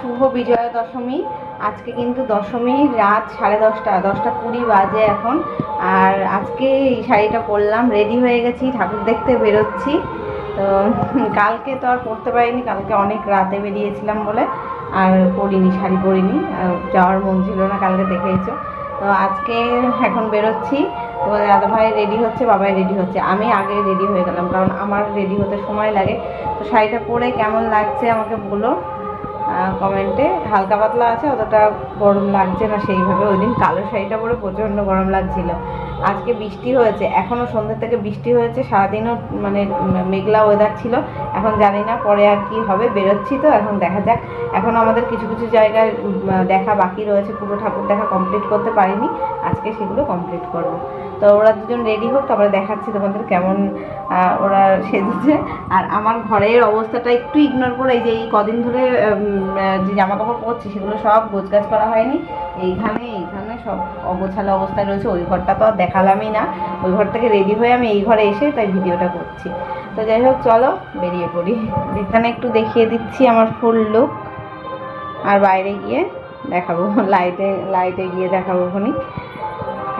শুভ বিজয়া দশমী। আজকে কিন্তু দশমী, রাত সাড়ে দশটা দশটা কুড়ি বাজে এখন। আর আজকে এই শাড়িটা পরলাম রেডি হয়ে গেছি, ঠাকুর দেখতে বেরোচ্ছি। তো কালকে তো আর পরতে পারিনি, কালকে অনেক রাতে বেরিয়েছিলাম বলে। আর পরিনি, শাড়ি পরিনি যাওয়ার মন ছিল না, কালকে দেখেইছো। তো আজকে এখন বেরোচ্ছি। তো দাদা ভাই রেডি হচ্ছে, বাবাই রেডি হচ্ছে। আমি আগে রেডি হয়ে গেলাম, কারণ আমার রেডি হতে সময় লাগে। তো শাড়িটা পরে কেমন লাগছে আমাকে বলো। কমেন্টে, হালকা পাতলা আছে, অতটা গরম লাগছে না সেইভাবে। ওই দিন কালো শাড়িটা পরে প্রচণ্ড গরম লাগছিল। আজকে বৃষ্টি হয়েছে এখনও সন্ধ্যে থেকে বৃষ্টি হয়েছে, সারাদিনও মানে মেঘলা ওয়েদার ছিল। এখন জানি না পরে আর কি হবে, বেরোচ্ছি তো, এখন দেখা যাক। এখন আমাদের কিছু কিছু জায়গায় দেখা বাকি রয়েছে, পুরো ঠাকুর দেখা কমপ্লিট করতে পারিনি। আজকে সেগুলো কমপ্লিট করব। তো ওরা দুজন রেডি হোক, তারপরে দেখাচ্ছি তোমাদের কেমন ওরা সেজেছে। আর আমার ঘরের অবস্থাটা একটু ইগনোর করে এই যে এই কদিন ধরে যে জামা কাপড় পরছি, সেগুলো সব গোছগাছ করা হয়নি। এইখানে এইখানে সব অগোছালো অবস্থায় রয়েছে। ওই ঘরটা তো আর দেখালামই না। ওই ঘর থেকে রেডি হয়ে আমি এই ঘরে এসে তাই ভিডিওটা করছি। তো যাই হোক, চলো বেরিয়ে পড়ি। এখানে একটু দেখিয়ে দিচ্ছি আমার ফুল লুক আর বাইরে গিয়ে দেখাবো। লাইটে লাইটে গিয়ে দেখাবো খনি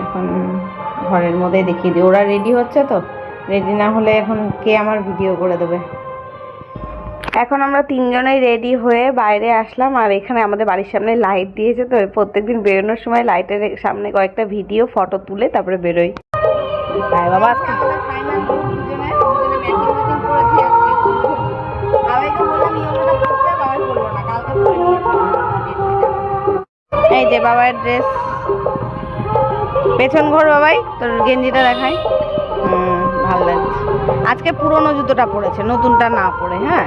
এখন ঘরের মধ্যে দেখিয়ে দিই। ওরা রেডি হচ্ছে তো? রেডি না হলে এখন কে আমার ভিডিও করে দেবে? এখন আমরা তিনজনেই রেডি হয়ে বাইরে আসলাম আর এখানে আমাদের বাড়ির সামনে লাইট দিয়েছে তো। প্রত্যেকদিন বেরোনোর সময় লাইটের সামনে কয়েকটা ভিডিও ফটো তুলে তারপরে বেরোই। বাবা। এই যে বাবার ড্রেস পেছন ঘর বাবাই তোর গেঞ্জিটা দেখাই। হুম ভালো লাগছে। আজকে পুরনো জুতোটা পরেছে নতুনটা না পরে হ্যাঁ?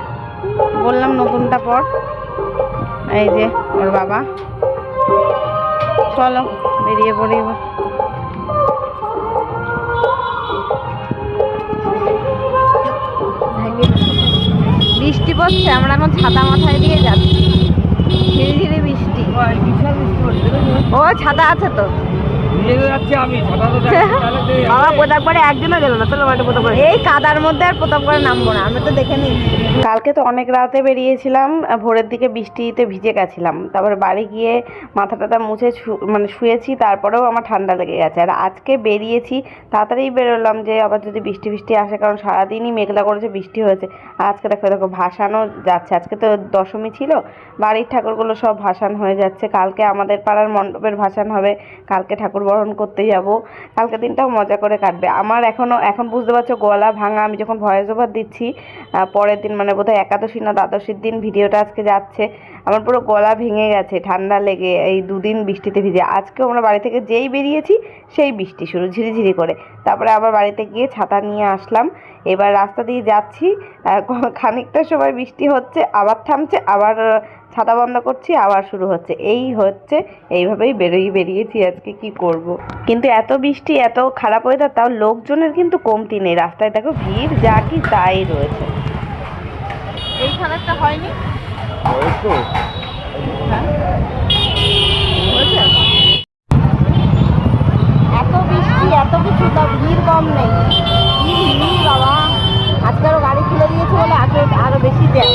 বললাম নতুনটা পর। এই যে ওর বাবা। চলো বেরিয়ে পড়ি এবার। বৃষ্টি পড়ছে আমরা এখন ছাতা মাথায় দিয়ে যাচ্ছি। ধীরে ধীরে বৃষ্টি ও ছাতা আছে তো। বাবা প্রতাপগড়ে একজনও গেল না চলো বাড়ি প্রতাপগড়ে এই কাদার মধ্যে আর প্রতাপগড়ে নামবো না আমি তো দেখে নিই কালকে তো অনেক রাতে বেরিয়েছিলাম ভোরের দিকে বৃষ্টিতে ভিজে গেছিলাম। তারপরে বাড়ি গিয়ে মাথা টাথা মুছে মানে শুয়েছি তারপরেও আমার ঠান্ডা লেগে গেছে। আর আজকে বেরিয়েছি তাড়াতাড়ি বেরোলাম যে আবার যদি বৃষ্টি বৃষ্টি আসে কারণ সারাদিনই মেঘলা করেছে বৃষ্টি হয়েছে। আর আজকে দেখো দেখো ভাসানো যাচ্ছে। আজকে তো দশমী ছিল বাড়ির ঠাকুরগুলো সব ভাসান হয়ে যাচ্ছে। কালকে আমাদের পাড়ার মণ্ডপের ভাসান হবে কালকে ঠাকুর বরণ করতে যাব। কালকে দিনটাও মজা করে কাটবে। আমার এখনও এখন বুঝতে পারছ গলা ভাঙা, আমি যখন ভয়েস ওভার দিচ্ছি পরের দিন মানে বোধহয় একাদশী না দ্বাদশীর দিন ভিডিওটা আজকে যাচ্ছে, আমার পুরো গলা ভেঙে গেছে, ঠান্ডা লেগে, এই দুদিন বৃষ্টিতে ভিজে। আজকেও আমরা বাড়ি থেকে যেই বেরিয়েছি, সেই বৃষ্টি শুরু, ঝিরিঝিরি করে। তারপরে আবার বাড়িতে গিয়ে ছাতা নিয়ে আসলাম। এবার রাস্তা দিয়ে যাচ্ছি খানিকটা সময় বৃষ্টি হচ্ছে, আবার থামছে, আবার ছাতা বন্ধ করছি আবার শুরু হচ্ছে। এই হচ্ছে এইভাবেই বেরোই বেরিয়েছি আজকে কি করব। কিন্তু এত বৃষ্টি এত খারাপ ওয়েদার তাও লোকজনের কিন্তু কমতি নেই। রাস্তায় দেখো ভিড় যা কি তাই রয়েছে। এইখানেরটা হয়নি? এত বৃষ্টি এত কিছু তা ভিড় কম নেই। বাবা। আজকে আরও গাড়ি খুলে দিয়েছে বলে আজকে আরও বেশি দেয়।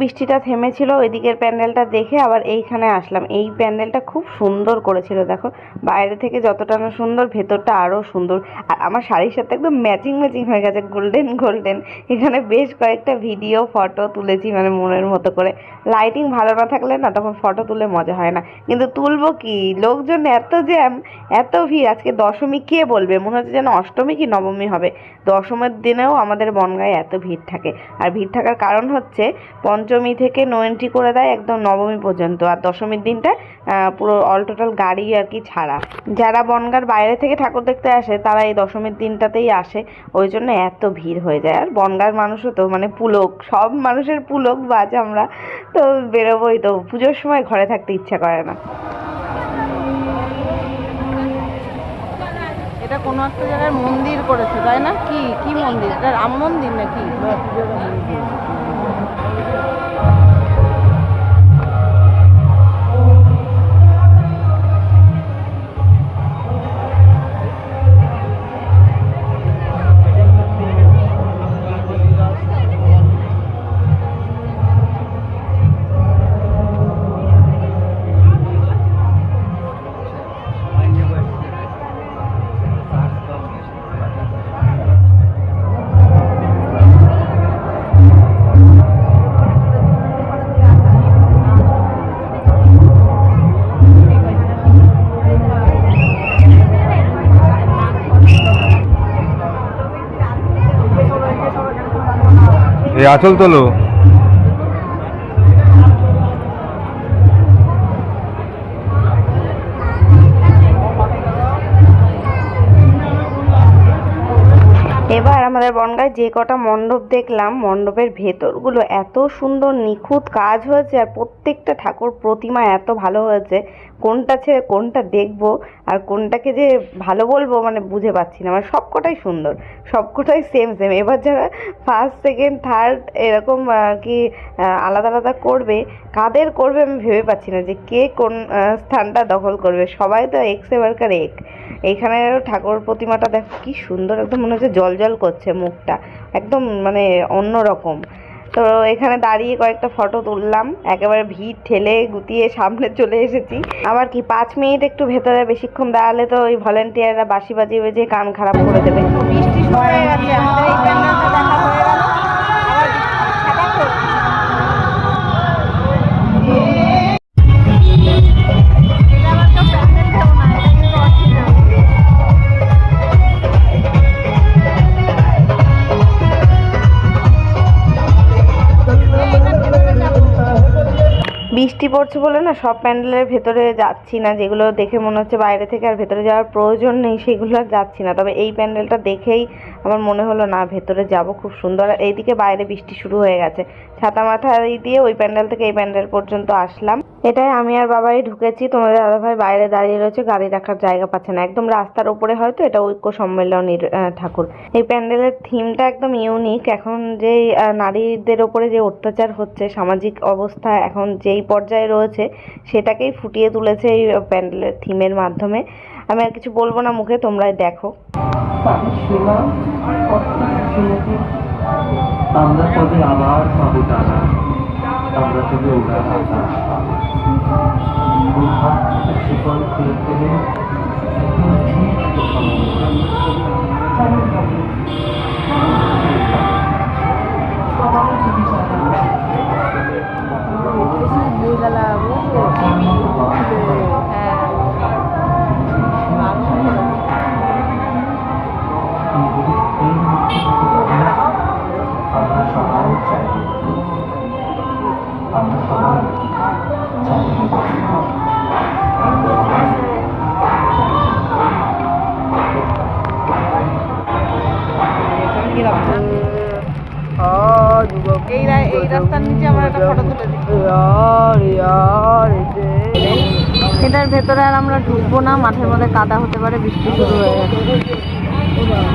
বৃষ্টিটা থেমেছিল, ওইদিকের প্যান্ডেলটা দেখে আবার এইখানে আসলাম। এই প্যান্ডেলটা খুব সুন্দর করেছিল, দেখো। বাইরে থেকে যতটা না সুন্দর, ভেতরটা আরও সুন্দর। আর আমার শাড়ির সাথে একদম ম্যাচিং ম্যাচিং হয়ে গেছে, গোল্ডেন গোল্ডেন। এখানে বেশ কয়েকটা ভিডিও, ফটো তুলেছি মানে মনের মতো করে। লাইটিং ভালো না থাকলে না তখন ফটো তুলে মজা হয় না। কিন্তু তুলবো কি? লোকজন এত জ্যাম, এত ভিড়। আজকে দশমী কে বলবে? মনে হচ্ছে যেন অষ্টমী কি নবমী হবে। দশমের দিনেও আমাদের বনগায় এত ভিড় থাকে। আর ভিড় থাকার কারণ হচ্ছে পঞ্চমী থেকে নো এন্ট্রি করে দেয় একদম নবমী পর্যন্ত। আর দশমীর দিনটা পুরো অল টোটাল গাড়ি আর কি ছাড়া। যারা বনগার বাইরে থেকে ঠাকুর দেখতে আসে তারা এই দশমীর দিনটাতেই আসে। ওই জন্য এত ভিড় হয়ে যায়। আর বনগার মানুষও তো মানে পুলক সব মানুষের পুলক বাজ আমরা। তো বেরোবোই তো পুজোর সময় ঘরে থাকতে ইচ্ছা করে না। এটা কোনো একটা জায়গায় মন্দির করেছে তাই না? কি কি মন্দির? এটা রাম মন্দির নাকি? এই আঁচল তোলো। আমাদের বনগায় যে কটা মণ্ডপ দেখলাম, মণ্ডপের ভেতরগুলো এত সুন্দর নিখুঁত কাজ হয়েছে আর প্রত্যেকটা ঠাকুর প্রতিমা এত ভালো হয়েছে। কোনটা ছেড়ে কোনটা দেখব আর কোনটাকে যে ভালো বলব মানে বুঝে পাচ্ছি না। মানে সবকটাই সুন্দর, সবকটাই সেম সেম এবার যারা ফার্স্ট সেকেন্ড থার্ড এরকম আর কি আলাদা আলাদা করবে, কাদের করবে আমি ভেবে পাচ্ছি না যে কে কোন স্থানটা দখল করবে। সবাই তো এক্স এবারকার এক। এইখানে ঠাকুর প্রতিমাটা দেখো, কি সুন্দর, একদম মনে হচ্ছে জল জল করছে। মুখটা। একদম মানে অন্য রকম। তো এখানে দাঁড়িয়ে কয়েকটা ফটো তুললাম। একেবারে ভিড় ঠেলে গুতিয়ে সামনে চলে এসেছি। আবার কি পাঁচ মিনিট একটু ভেতরে বেশিক্ষণ দাঁড়ালে তো ওই ভলেন্টিয়াররা বাসি বাজিয়ে বেজে কান খারাপ করে দেবে। বৃষ্টি হয়ে গেছে। বৃষ্টি পড়ছে বলে না সব প্যান্ডেলের ভেতরে যাচ্ছি না, যেগুলো দেখে মনে হচ্ছে বাইরে থেকে আর ভেতরে যাওয়ার প্রয়োজন নেই, সেগুলো আর যাচ্ছি না। তবে এই প্যান্ডেলটা দেখেই আমার মনে হলো, না, ভেতরে যাব খুব সুন্দর। এইদিকে বাইরে বৃষ্টি শুরু হয়ে গেছে। ছাতা মাথা দিয়ে ওই প্যান্ডেল থেকে এই প্যান্ডেল পর্যন্ত আসলাম। এটাই আমি আর বাবাই ঢুকেছি। তোমাদের দাদাভাই বাইরে দাঁড়িয়ে রয়েছে, গাড়ি রাখার জায়গা পাচ্ছে না। একদম রাস্তার উপরে হয়তো এটা ঐক্য সম্মেলনীর ঠাকুর। এই প্যান্ডেলের থিমটা একদম ইউনিক এখন যে নারীদের ওপরে যে অত্যাচার হচ্ছে, সামাজিক অবস্থা এখন যেই পর্যায়ে রয়েছে, সেটাকেই ফুটিয়ে তুলেছে এই প্যান্ডেলের থিমের মাধ্যমে। আমি আর কিছু বলব না, মুখে তোমরাই দেখো। আমরা তবে আবার পাবো টানা আমরা তবে ওরা আশা থেকে শিকল খুলে ফেলে এটার ভেতরে আর আমরা ঢুকবো না মাঠের মধ্যে কাদা হতে পারে বৃষ্টি শুরু হয়ে গেছে।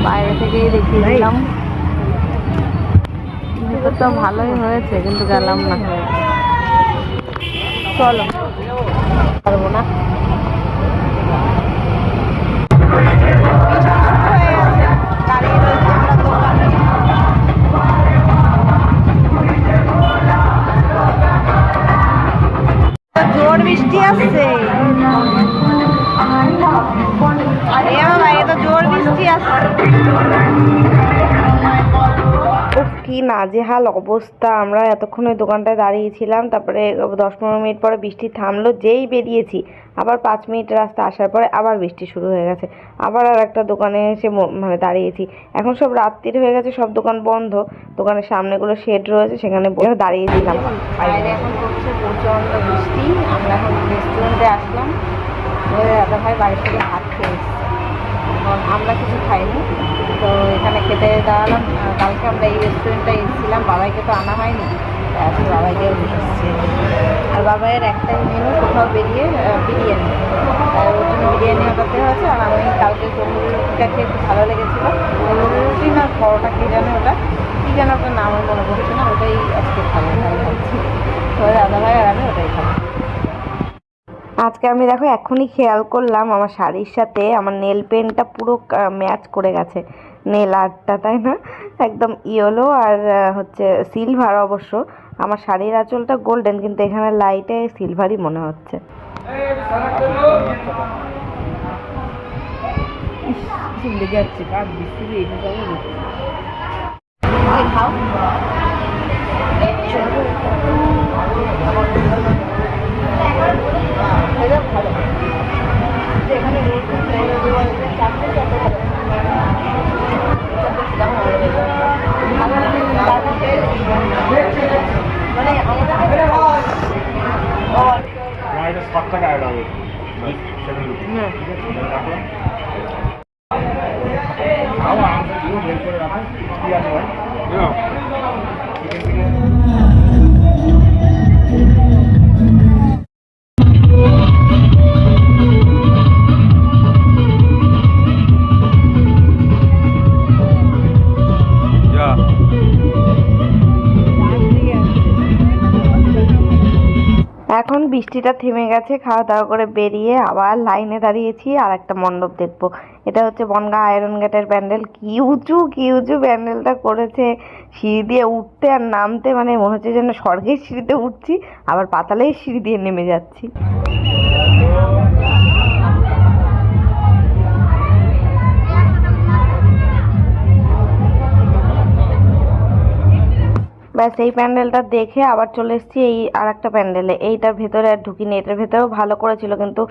বাইরে থেকেই দেখিয়ে দিলাম। ভেতরটা ভালোই হয়েছে কিন্তু গেলাম না। চলো। পারব না। জোর বৃষ্টি আসছে এ বাবা এ তো জোর বৃষ্টি আসছে কি নাজেহাল অবস্থা। আমরা এতক্ষণ ওই দোকানটায় দাঁড়িয়েছিলাম, তারপরে দশ পনেরো মিনিট পরে বৃষ্টি থামলো, যেই বেরিয়েছি, আবার পাঁচ মিনিট রাস্তা আসার পরে আবার বৃষ্টি শুরু হয়ে গেছে। আবার আর একটা দোকানে এসে মানে দাঁড়িয়েছি। এখন সব রাত্রির হয়ে গেছে, সব দোকান বন্ধ। দোকানের সামনেগুলো শেড রয়েছে, সেখানে দাঁড়িয়েছিলাম এখন বৃষ্টি। আমরা এখন রেস্টুরেন্টে আসলাম। ভাই বাড়ি থেকে ভাত খেয়ে এসেছে। এখন আমরা কিছু খাইনি। তো এখানে খেতে দাঁড়ালাম। কালকে আমরা এই রেস্টুরেন্টে এসেছিলাম। বাবাইকে তো আনা হয়নি। আজকে বাবাইকে এসেছি। আর বাবাইয়ের একটাই মেনু কোথাও বেরিয়ে বিরিয়ানি। আর ওর জন্য বিরিয়ানি অর্ডার দেওয়া হয়েছে। আর আমি কালকে তন্দুরি রুটিটা খেয়ে খুব ভালো লেগেছিলো। তন্দুরি না পরোটা, কী জানে ওটা? কী যেন একটা নাম মনে পড়ছে না। ওটাই আজকে খাব। ভাবছি। তো দাদা ভাই আর আমি ওটাই খাব। আজকে আমি দেখো এখনই খেয়াল করলাম আমার শাড়ির সাথে আমার নেল পেনটা পুরো ম্যাচ করে গেছে। নেল আর্টটা তাই না? একদম ইয়েলো আর হচ্ছে সিলভার অবশ্য। আমার শাড়ির আঁচলটা গোল্ডেন কিন্তু এখানে লাইটে সিলভারই মনে হচ্ছে। খাও সাত বৃষ্টিটা থেমে গেছে খাওয়া দাওয়া করে বেরিয়ে আবার লাইনে দাঁড়িয়েছি আর একটা মণ্ডপ দেখব। এটা হচ্ছে বনগা আয়রন গেটের প্যান্ডেল। কি উঁচু কি উঁচু প্যান্ডেলটা করেছে। সিঁড়ি দিয়ে উঠতে আর নামতে মানে মনে হচ্ছে যেন স্বর্গের সিঁড়িতে উঠছি, আবার পাতালের সিঁড়ি দিয়ে নেমে যাচ্ছি। ব্যাস, এই প্যান্ডেলটা দেখে আবার চলে এসেছি এই আর একটা প্যান্ডেলে। এইটার ভেতরে আর ঢুকিনি, এটার ভেতরেও ভালো করেছিল, কিন্তু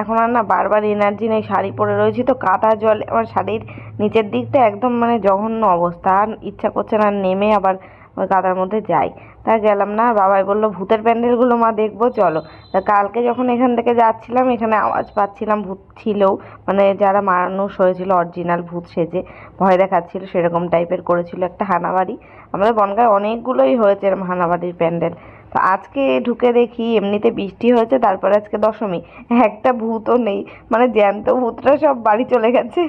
এখন আর না, বারবার এনার্জি নেই, শাড়ি পরে রয়েছি তো, কাদা জলে, আমার শাড়ির নিচের দিকটা একদম মানে জঘন্য অবস্থা, আর ইচ্ছা করছে না নেমে আবার ওই কাদার মধ্যে যাই। তা গেলাম না বাবাই বলল, ভূতের প্যান্ডেলগুলো মা দেখব, চলো। তা কালকে যখন এখান থেকে যাচ্ছিলাম, এখানে আওয়াজ পাচ্ছিলাম, ভূত ছিলও মানে যারা মানুষ হয়েছিল অরিজিনাল ভূত সেজে, ভয় দেখাচ্ছিল, সেরকম টাইপের করেছিল একটা হানাবাড়ি। আমাদের বনগায় অনেকগুলোই হয়েছে এরকম হানাবাড়ির প্যান্ডেল। তো আজকে ঢুকে দেখি এমনিতে বৃষ্টি হয়েছে, তারপরে আজকে দশমী। একটা ভূতও নেই মানে জ্যান্ত ভূতরা সব বাড়ি চলে গেছে।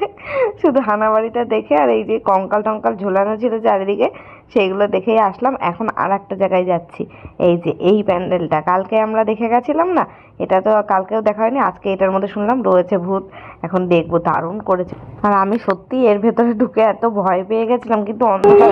শুধু হানাবাড়িটা দেখে আর এই যে কঙ্কাল টঙ্কাল ঝোলানো ছিল চারিদিকে। সেইগুলো দেখেই আসলাম। এখন আর একটা জায়গায় যাচ্ছি। এই যে এই প্যান্ডেলটা। কালকে আমরা দেখে গেছিলাম না? এটা তো কালকেও দেখা হয়নি আজকে এটার মধ্যে শুনলাম রয়েছে ভূত। এখন দেখব দারুণ করেছে। আর আমি সত্যি এর ভেতরে ঢুকে এত ভয় পেয়ে গেছিলাম কিন্তু অন্ধকার।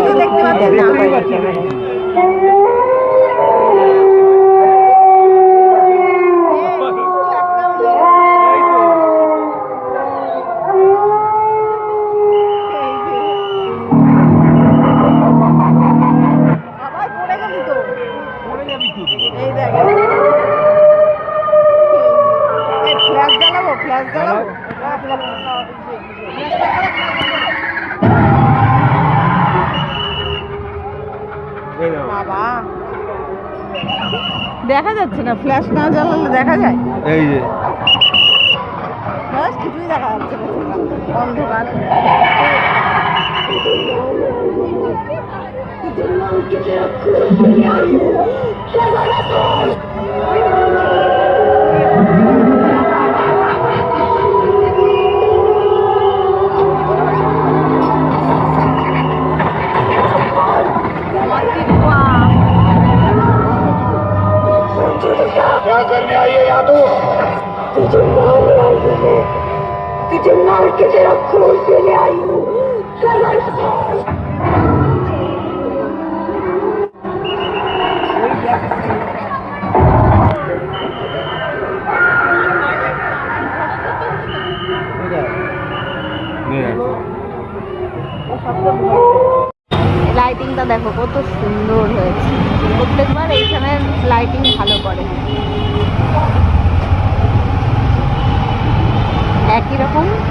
এই যে। কিছুই দেখা যাচ্ছে না। অন্ধকার। क्या करने आई है यहाँ तो तुझे मारने आई हूँ मैं तुझे मार के तेरा खून पीने आई हूँ নিয়ে যাচ্ছে লাইট লাইটিংটা দেখো কত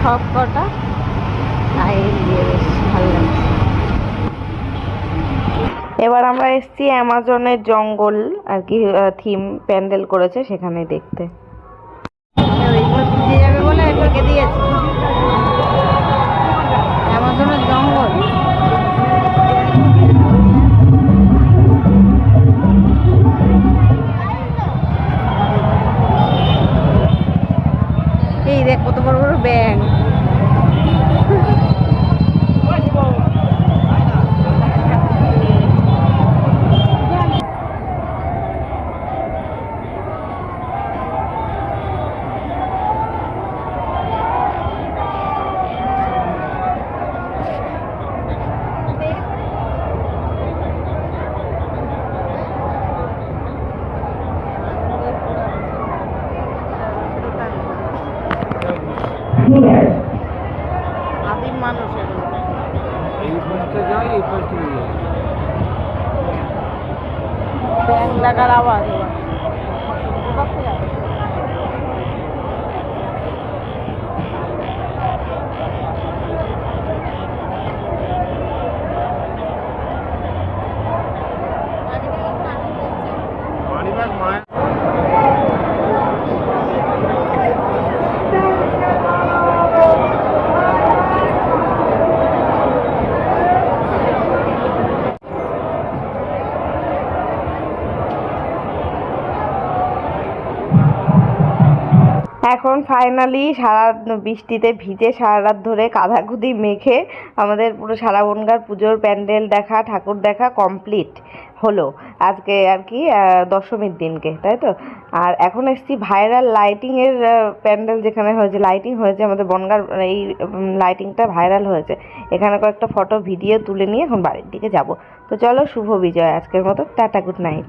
সব কটা। লাইট দিয়ে বেশ ভালো লাগছে। এবার আমরা এসেছি অ্যামাজনের জঙ্গল, আর কি থিম প্যান্ডেল করেছে সেখানে দেখতে। যাবে অ্যামাজনের জঙ্গল। এই দেখ কত বড় বড় ব্যাং ব্যাং লাগার আওয়াজ। এখন ফাইনালি সারা বৃষ্টিতে ভিজে সারা রাত ধরে কাঁধাকুদি মেখে আমাদের পুরো সারা বনগার পুজোর প্যান্ডেল দেখা, ঠাকুর দেখা কমপ্লিট হলো। আজকে আর কি দশমীর দিনকে, তাই তো? আর এখন এসছি ভাইরাল লাইটিংয়ের প্যান্ডেল যেখানে হয়েছে লাইটিং হয়েছে আমাদের বনগার এই লাইটিংটা ভাইরাল হয়েছে। এখানে কয়েকটা ফটো ভিডিও তুলে নিয়ে এখন বাড়ির দিকে যাব। তো চলো, শুভ বিজয় আজকের মতো, টাটা গুড নাইট